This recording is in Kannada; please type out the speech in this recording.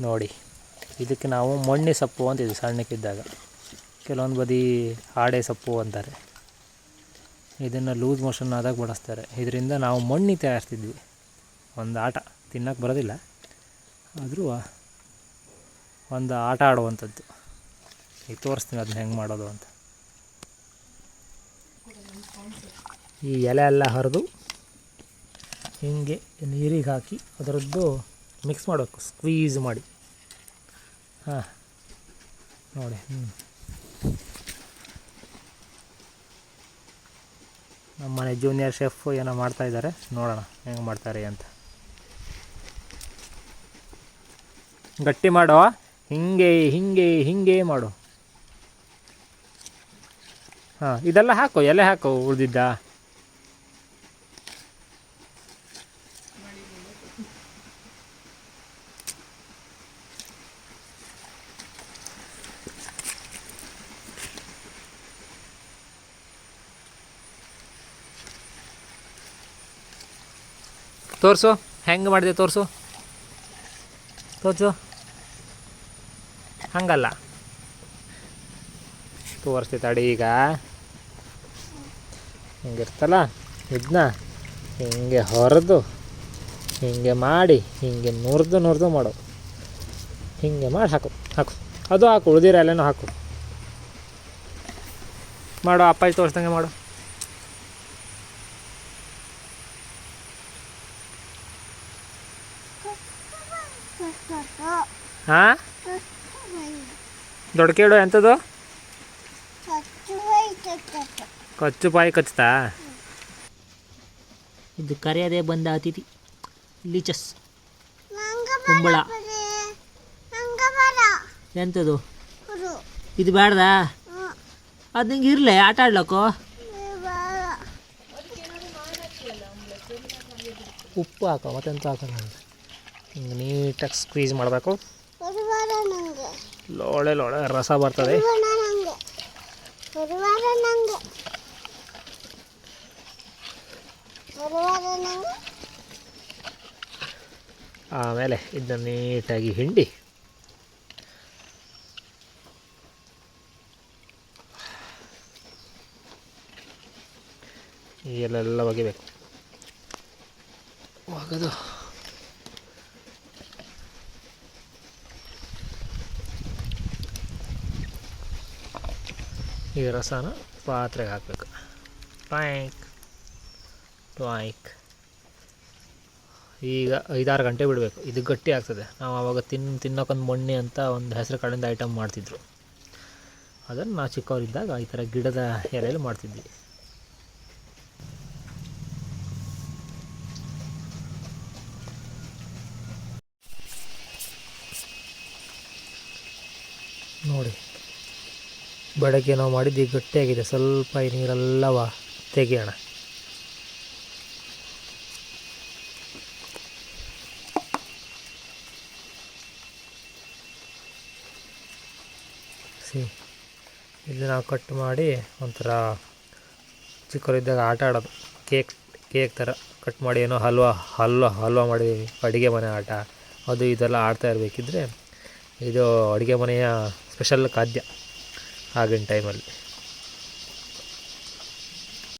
ನೋಡಿ. ಇದಕ್ಕೆ ನಾವು ಮೊಣ್ಣೆ ಸೊಪ್ಪು ಅಂತಿದ್ವಿ ಸಣ್ಣಕ್ಕಿದ್ದಾಗ ಕೆಲವೊಂದು ಬದಿ ಹಾಡೆ ಸೊಪ್ಪು ಅಂತಾರೆ. ಇದನ್ನು ಲೂಸ್ ಮೋಷನ್ ಆದಾಗ ಬಳಸ್ತಾರೆ. ಇದರಿಂದ ನಾವು ಮಣ್ಣಿ ತಯಾರಿಸ್ತಿದ್ವಿ. ಒಂದು ಆಟ ತಿನ್ನಕ್ಕೆ ಬರೋದಿಲ್ಲ. ಆದರೂ ಒಂದು ಆಟ ಆಡುವಂಥದ್ದು. ಈಗ ತೋರಿಸ್ತೀನಿ ಅದನ್ನ ಹೆಂಗೆ ಮಾಡೋದು ಅಂತ. ಈ ಎಲೆ ಎಲ್ಲ ಹರಿದು ಹಿಂಗೆ ನೀರಿಗೆ ಹಾಕಿ ಅದರದ್ದು ಮಿಕ್ಸ್ ಮಾಡಬೇಕು ಸ್ಕ್ವೀಸ್ ಮಾಡಿ. ಹಾಂ, ನೋಡಿ ಹ್ಞೂ ನಮ್ಮ ಜೂನಿಯರ್ ಶೆಫ್ ಏನೋ ಮಾಡ್ತಾಯಿದ್ದಾರೆ ನೋಡೋಣ ಹೆಂಗೆ ಮಾಡ್ತಾರೆ ಅಂತ. ಗಟ್ಟಿ ಮಾಡೋ, ಹಿಂಗೆ ಹಿಂಗೆ ಹಿಂಗೆ ಮಾಡು. ಹಾಂ, ಇದೆಲ್ಲ ಹಾಕು, ಎಲೆ ಹಾಕು ಉಳಿದಿದ್ದ. ತೋರಿಸು, ಹೆಂಗೆ ಮಾಡಿದೆ ತೋರಿಸು? ತೋರಿಸು. ಹಂಗಲ್ಲ. ತೋರಿಸ್ತಿ ತಡಿ ಈಗ. ಹಿಂಗಿರ್ತಲ್ಲ ಇದನ್ನ ಹಿಂಗೆ ಹೊರದು, ಹಿಂಗೆ ಮಾಡಿ, ಹಿಂಗೆ ನುರಿದು ನುರಿದು ಮಾಡು. ಹಿಂಗೆ ಮಾಡಿ, ಹಾಕು ಹಾಕು. ಅದು ಹಾಕು, ಉಳಿದಿರ ಎಲ್ಲನೂ ಹಾಕು. ಮಾಡು ಅಪ್ಪಾಜಿ ತೋರಿಸ್ದಂಗೆ ಮಾಡು. ಹಾಂ? ದೊಡ್ಡ ಕೇಳು ಎಂಥದ್ದು ಕಚ್ಚು ಪಾಯಿ ಕಚ್ತಾ ಇದು ಕರೆಯದೇ ಬಂದ ಅತಿಥಿ ಲೀಚಸ್ ಕುಂಬಳ. ಎಂಥದ್ದು ಇದು ಬೇಡ್ದಾ ಅದು ನಿಂಗೆ ಇರಲಿ ಆಟ ಆಡ್ಲಕ್ಕೋ? ಉಪ್ಪು ಹಾಕೋ ಮತ್ತೆಂತ ಹಾಕೋ ಹಿಂಗೆ ನೀಟಾಗಿ ಸ್ಕ್ವೀಸ್ ಮಾಡಬೇಕು. ಲೋಳೆ ಲೋಳೆ ರಸ ಬರ್ತದೆ. ಆಮೇಲೆ ಇದನ್ನ ನೀಟಾಗಿ ಹಿಂಡಿ. ಎಲ್ಲೆಲ್ಲ ಒಗಿಬೇಕು. ಒಗೆದು. ಈ ರಸನ ಪಾತ್ರೆಗೆ ಹಾಕಬೇಕು. ಟ್ವಾಯ್ಕ್ ಟ್ವಾಯ್ಕ್ ಈಗ ಐದಾರು ಗಂಟೆ ಬಿಡಬೇಕು. ಇದು ಗಟ್ಟಿ ಆಗ್ತದೆ. ನಾವು ಆವಾಗ ತಿನ್ ತಿನ್ನೋಕೊಂದು ಮೊಣ್ಣೆ ಅಂತ ಒಂದು ಹೆಸರು ಕಾಳಿಂದ ಐಟಮ್ ಮಾಡ್ತಿದ್ರು. ಅದನ್ನು ನಾವು ಚಿಕ್ಕವರಿದ್ದಾಗ ಈ ಥರ ಗಿಡದ ಎಲೆಯಲ್ಲಿ ಮಾಡ್ತಿದ್ವಿ. ನೋಡಿ. ಬೆಳಗ್ಗೆ ನಾವು ಮಾಡಿದ್ದು ಈಗ ಗಟ್ಟಿಯಾಗಿದೆ. ಸ್ವಲ್ಪ ಈ ನೀರೆಲ್ಲವ ತೆಗೆಯೋಣ. ಸಿ, ಇದು ನಾವು ಕಟ್ ಮಾಡಿ ಒಂಥರ ಚಿಕ್ಕವರಿದ್ದಾಗ ಆಟ ಆಡೋದು. ಕೇಕ್ ಕೇಕ್ ಥರ ಕಟ್ ಮಾಡಿ ಏನೋ ಹಲ್ವಾ ಹಲ್ವಾ ಹಲ್ವಾ ಮಾಡಿ ಅಡುಗೆ ಮನೆ ಆಟ, ಅದು ಇದೆಲ್ಲ ಆಡ್ತಾ ಇರಬೇಕಿದ್ರೆ ಇದು ಅಡುಗೆ ಮನೆಯ ಸ್ಪೆಷಲ್ ಖಾದ್ಯ. ಆಗಿನ ಟೈಮಲ್ಲಿ